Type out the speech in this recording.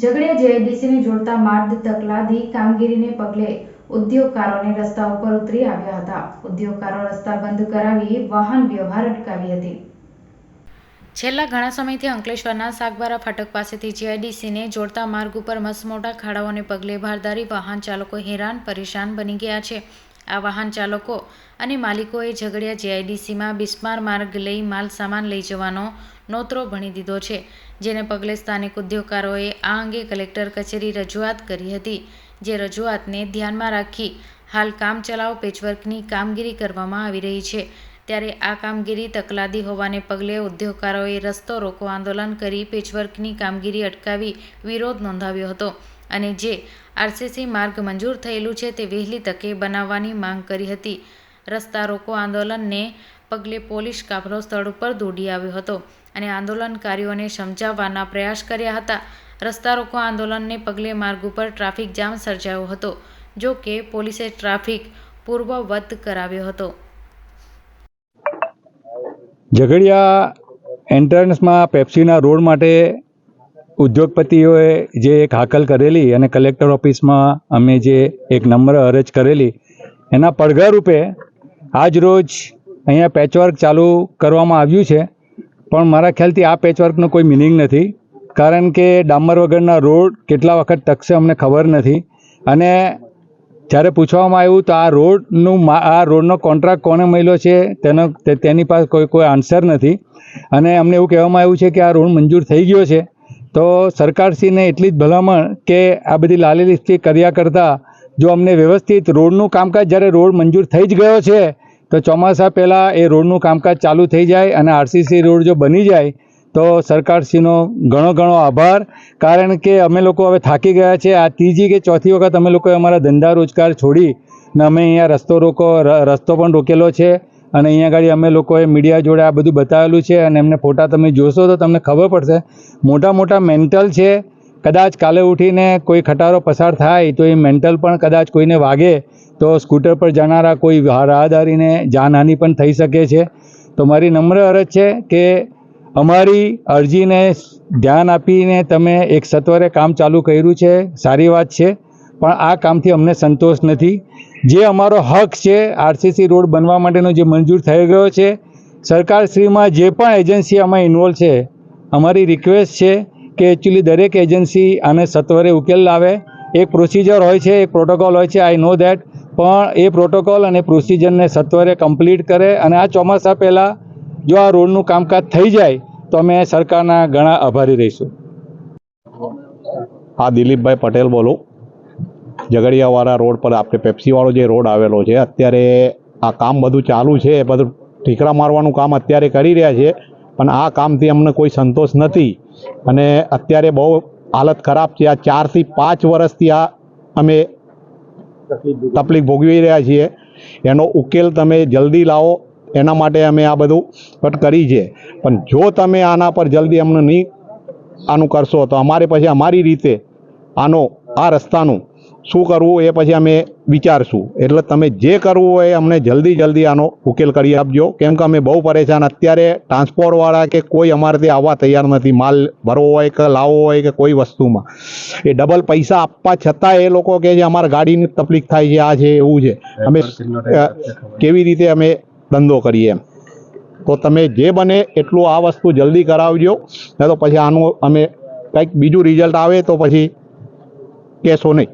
ઝઘડિયા જેઆઈડીસીને જોડતા માર્ગ તકલાદી કામગીરીને પગલે ઉદ્યોગકારોને રસ્તા ઉપર ઉતરી આવ્યા હતા. ઉદ્યોગકારો રસ્તા બંધ કરાવી વાહન વ્યવહાર અટકાવી હતી. છેલ્લા ઘણા સમયથી અંકલેશ્વરના સાગબારા ફાટક પાસેથી જીઆઈડીસીને જોડતા માર્ગ ઉપર મસમોટા ખાડાઓને પગલે ભારદારી વાહન ચાલકો હેરાન, પરેશાન બની ગયા છે. આ વાહન ચાલકો અને માલિકોએ ઝઘડિયા જીઆઈડીસીમાં બિસ્માર માર્ગ લઈ માલ સામાન લઈ જવાનો નોતરો ભણી દીધો છે, જેને પગલે સ્થાનિક ઉદ્યોગકારોએ આ અંગે કલેક્ટર કચેરી રજૂઆત કરી હતી, જે રજૂઆતને ધ્યાનમાં રાખી હાલ કામચલાઉ પેચવર્કની કામગીરી કરવામાં આવી રહી છે ત્યારે આ કામગીરી તકલાદી હોવાને પગલે ઉદ્યોગકારોએ રસ્તો રોકો આંદોલન કરી પેચવર્કની કામગીરી અટકાવી વિરોધ નોંધાવ્યો હતો અને જે આરસીસી માર્ગ મંજૂર થયેલું છે તે વહેલી તકે બનાવવાની માંગ કરી હતી. રસ્તા રોકો આંદોલનને પગલે પોલીસ કાફલો સ્થળ ઉપર દોડી આવ્યો હતો અને આંદોલનકારીઓને સમજાવવાના પ્રયાસ કર્યા હતા. રસ્તા રોકો આંદોલનને પગલે માર્ગ ઉપર ટ્રાફિક જામ સર્જાયો હતો, જો કે પોલીસે ટ્રાફિક પૂર્વવત કરાવ્યો હતો. ઝઘડિયા એન્ટ્રન્સમાં પેપ્સીના રોડ માટે ઉદ્યોગપતિઓએ જે એક હાકલ કરેલી અને કલેક્ટર ઓફિસમાં અમે જે એક નમ્ર અરજ કરેલી, એના પડઘા રૂપે આજ રોજ અહીંયા પેચવર્ક ચાલુ કરવામાં આવ્યું છે. પણ મારા ખ્યાલથી આ પેચવર્કનો કોઈ મિનિંગ નથી, કારણ કે ડામર વગરના રોડ કેટલા વખત ટકશે અમને ખબર નથી. અને જ્યારે પૂછવામાં આવ્યું તો આ રોડનું આ રોડનો કોન્ટ્રાક્ટ કોને મળ્યો છે, તેનો તેની પાસે કોઈ કોઈ આન્સર નથી. અને અમને એવું કહેવામાં આવ્યું છે કે આ રોડ મંજૂર થઈ ગયો છે. તો સરકારશ્રીને એટલી જ ભલામણ કે આ બધી લાલી લિસ્ટી કર્યા કરતાં જો અમને વ્યવસ્થિત રોડનું કામકાજ, જ્યારે રોડ મંજૂર થઈ જ ગયો છે, તો ચોમાસા પહેલાં એ રોડનું કામકાજ ચાલુ થઈ જાય અને આરસીસી રોડ જો બની જાય તો સરકારશ્રીનો ઘણો ઘણો આભાર. કારણ કે અમે લોકો હવે થાકી ગયા છે. આ ત્રીજી કે ચોથી વખત અમે લોકોએ અમારા ધંધા રોજગાર છોડી ને અમે અહીંયા રસ્તો રોકો રસ્તો પણ રોકેલો છે. અને અહીંયા આગળ અમે લોકોએ મીડિયા જોડે આ બધું બતાવેલું છે અને એમને ફોટા તમે જોશો તો તમને ખબર પડશે. મોટા મોટા મેન્ટલ છે. કદાચ કાલે ઉઠીને કોઈ ખટારો પસાર થાય તો એ મેન્ટલ પણ કદાચ કોઈને વાગે તો સ્કૂટર પર જનારા કોઈ રાહદારીને જાનહાનિ પણ થઈ શકે છે. તો મારી નમ્ર અરજ છે કે અમારી અરજીને ધ્યાન આપીને તમે એક સત્વરે કામ ચાલુ કર્યું છે, સારી વાત છે, પણ આ કામથી અમને સંતોષ નથી. જે અમારો હક છે, આરસીસી રોડ બનવા માટેનો જે મંજૂર થઈ ગયો છે સરકારશ્રીમાં જે પણ એજન્સી આમાં ઇન્વોલ્વ છે, અમારી રિક્વેસ્ટ છે કે એકચ્યુઅલી દરેક એજન્સી આને સત્વરે ઉકેલ લાવે. એક પ્રોસિજર હોય છે, એક પ્રોટોકોલ હોય છે આઈ નો ધેટ પણ એ પ્રોટોકોલ અને પ્રોસિજરને સત્વરે કમ્પ્લીટ કરે અને આ ચોમાસા પહેલાં જો આ રોડનું કામકાજ થઈ જાય, તો અમે સરકારના ઘણા આભારી રહીશું. હા, દિલીપભાઈ પટેલ બોલું. ઝઘડિયાવાળા રોડ પર આપણે પેપ્સીવાળો જે રોડ આવેલો છે, અત્યારે આ કામ બધું ચાલુ છે બધું ઠીકરા મારવાનું કામ અત્યારે કરી રહ્યા છે, પણ આ કામથી અમને કોઈ સંતોષ નથી. અને અત્યારે બહુ હાલત ખરાબ છે, આ ચારથી પાંચ વર્ષથી આ અમે તકલીફ ભોગવી રહ્યા છીએ. એનો ઉકેલ તમે જલ્દી લાવો. એના માટે અમે આ બધું પણ કરી છે. પણ જો તમે આના પર જલ્દી અમને નહીં આનું કરશો તો અમારે પછી અમારી રીતે આનો આ રસ્તાનું શું કરવું એ પછી અમે વિચારશું. એટલે તમે જે કરવું હોય અમને જલ્દી જલ્દી આનો ઉકેલ કરી આપજો. કેમ કે અમે બહુ પરેશાન. અત્યારે ટ્રાન્સપોર્ટવાળા કે કોઈ અમારાથી આવવા તૈયાર નથી. માલ ભરવો હોય કે લાવવો હોય કે કોઈ વસ્તુમાં. એ ડબલ પૈસા આપવા છતાં એ લોકો કહે છે અમારા ગાડીની તકલીફ થાય છે આ છે એવું છે. અમે કેવી રીતે અમે ધંધો કરીએ એમ. તો તમે જે બને એટલું આ વસ્તુ જલ્દી કરાવજો. નહીં તો પછી આનું અમે કંઈક બીજું રિઝલ્ટ આવે તો પછી કહેશો નહીં.